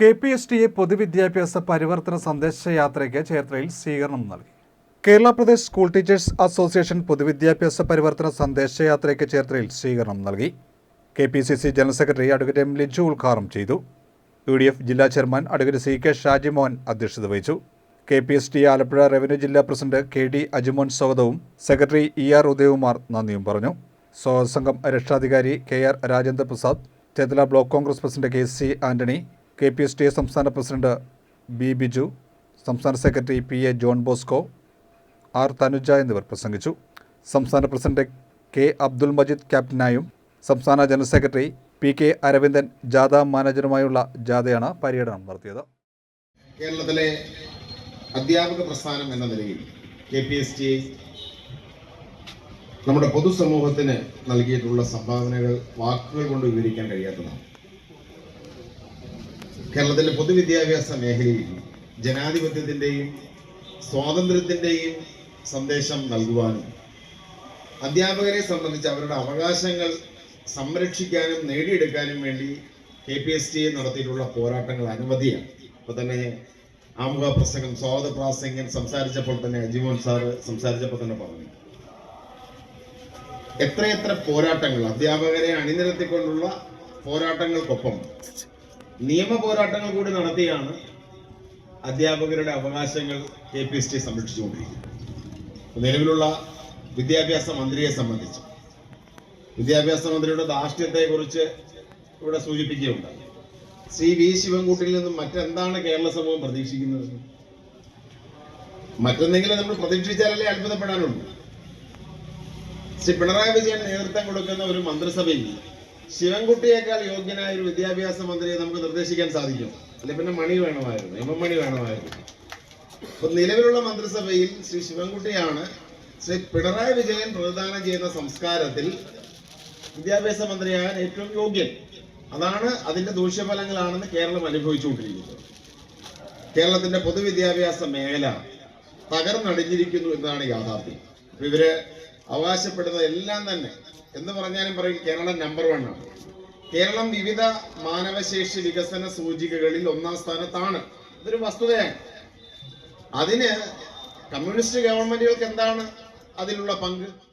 K P S T A പൊതുവിദ്യാഭ്യാസ പരിവർത്തന സന്ദേശയാത്രയ്ക്ക് ചേർത്തലയിൽ സ്വീകരണം നൽകി. Kerala Pradesh school teachers association പൊതുവിദ്യാഭ്യാസ പരിവർത്തന സന്ദേശയാത്രയ്ക്ക് ചേർത്തലയിൽ സ്വീകരണം നൽകി. K P C C general secretary advocate M Liju ഉദ്ഘാടനം ചെയ്തു. യു ഡി എഫ് ജില്ലാ chairman advocate C K Shajimohan അധ്യക്ഷത വഹിച്ചു. K P S T Alappuzha revenue ജില്ലാ പ്രസിഡന്റ് കെ ഡി അജിമോൻ സ്വാഗതവും സെക്രട്ടറി ഇ ആർ ഉദയകുമാർ നന്ദിയും പറഞ്ഞു. സ്വാഗത സംഘം രക്ഷാധികാരി K R Rajendra Prasad Chethala block Congress president K C Antony K P S T A സംസ്ഥാന പ്രസിഡന്റ് ബി ബിജു സംസ്ഥാന secretary P A John Bosco R Thanuja എന്നിവർ പ്രസംഗിച്ചു. സംസ്ഥാന പ്രസിഡന്റ് കെ അബ്ദുൽ മജീദ് ക്യാപ്റ്റനായും സംസ്ഥാന general secretary P K Aravindan ജാഥ മാനേജറുമായുള്ള ജാഥയാണ് പര്യടനം നടത്തിയത്. കേരളത്തിലെ അധ്യാപക പ്രസ്ഥാനം എന്ന നിലയിൽ കെ പി എസ് ടി നമ്മുടെ പൊതുസമൂഹത്തിന് നൽകിയിട്ടുള്ള സംഭാവനകൾ വാക്കുകൾ കൊണ്ട് വിവരിക്കാൻ കഴിയാത്തതാണ്. കേരളത്തിലെ പൊതുവിദ്യാഭ്യാസ മേഖലയിൽ ജനാധിപത്യത്തിന്റെയും സ്വാതന്ത്ര്യത്തിന്റെയും സന്ദേശം നൽകുവാനും അധ്യാപകരെ സംബന്ധിച്ച് അവരുടെ അവകാശങ്ങൾ സംരക്ഷിക്കാനും നേടിയെടുക്കാനും വേണ്ടി കെ പി എസ് ടി നടത്തിയിട്ടുള്ള പോരാട്ടങ്ങൾ അനവധിയാണ്. ഇപ്പൊ തന്നെ ആമുഖ പ്രസംഗം സ്വാഗത പ്രാസംഗം സംസാരിച്ചപ്പോൾ തന്നെ അജിമോൻ സാറ് സംസാരിച്ചപ്പോൾ തന്നെ പറഞ്ഞു. എത്രയെത്ര പോരാട്ടങ്ങൾ അധ്യാപകരെ അണിനിരത്തിക്കൊണ്ടുള്ള പോരാട്ടങ്ങൾക്കൊപ്പം നിയമ പോരാട്ടങ്ങൾ കൂടി നടത്തിയാണ് അധ്യാപകരുടെ അവകാശങ്ങൾ കെ പി എസ് ടി സംരക്ഷിച്ചുകൊണ്ടിരിക്കുന്നത്. നിലവിലുള്ള വിദ്യാഭ്യാസ മന്ത്രിയെ സംബന്ധിച്ച്. വിദ്യാഭ്യാസ മന്ത്രിയുടെ ധാർഷ്ട്യത്തെക്കുറിച്ച് ഇവിടെ സൂചിപ്പിക്കുകയുണ്ടായി. ശ്രീ വി ശിവൻകുട്ടിയിൽ നിന്നും മറ്റെന്താണ് കേരള സമൂഹം പ്രതീക്ഷിക്കുന്നത്? മറ്റെന്തെങ്കിലും നമ്മൾ പ്രതീക്ഷിച്ചാലല്ലേ അത്ഭുതപ്പെടാനുള്ളൂ. ശ്രീ പിണറായി വിജയൻ നേതൃത്വം കൊടുക്കുന്ന ഒരു മന്ത്രിസഭയിൽ ശിവൻകുട്ടിയേക്കാൾ യോഗ്യനായ ഒരു വിദ്യാഭ്യാസ മന്ത്രിയെ നമുക്ക് നിർദ്ദേശിക്കാൻ സാധിക്കും. അല്ലെ പിന്നെ മണി വേണമായിരുന്നു എം എം മണി വേണമായിരുന്നു. അപ്പൊ നിലവിലുള്ള മന്ത്രിസഭയിൽ ശ്രീ ശിവൻകുട്ടിയാണ് ശ്രീ പിണറായി വിജയൻ പ്രതിദാനം ചെയ്യുന്ന സംസ്കാരത്തിൽ വിദ്യാഭ്യാസ മന്ത്രിയാകാൻ ഏറ്റവും യോഗ്യൻ. അതാണ് അതിന്റെ ദൂഷ്യഫലങ്ങളാണെന്ന് കേരളം അനുഭവിച്ചുകൊണ്ടിരിക്കുന്നത്. കേരളത്തിന്റെ പൊതുവിദ്യാഭ്യാസ മേഖല തകർന്നടിഞ്ഞിരിക്കുന്നു എന്നതാണ് യാഥാർത്ഥ്യം. ഇവർ അവകാശപ്പെടുന്നത് എല്ലാം തന്നെ. എന്ന് പറഞ്ഞാലും പറയും കേരളം നമ്പർ വൺ ആണ്. കേരളം വിവിധ മാനവശേഷി വികസന സൂചികകളിൽ ഒന്നാം സ്ഥാനത്താണ്. ഇതൊരു വസ്തുതയാണ്. അതിന് കമ്മ്യൂണിസ്റ്റ് ഗവൺമെന്റുകൾക്ക് എന്താണ് അതിലുള്ള പങ്ക്?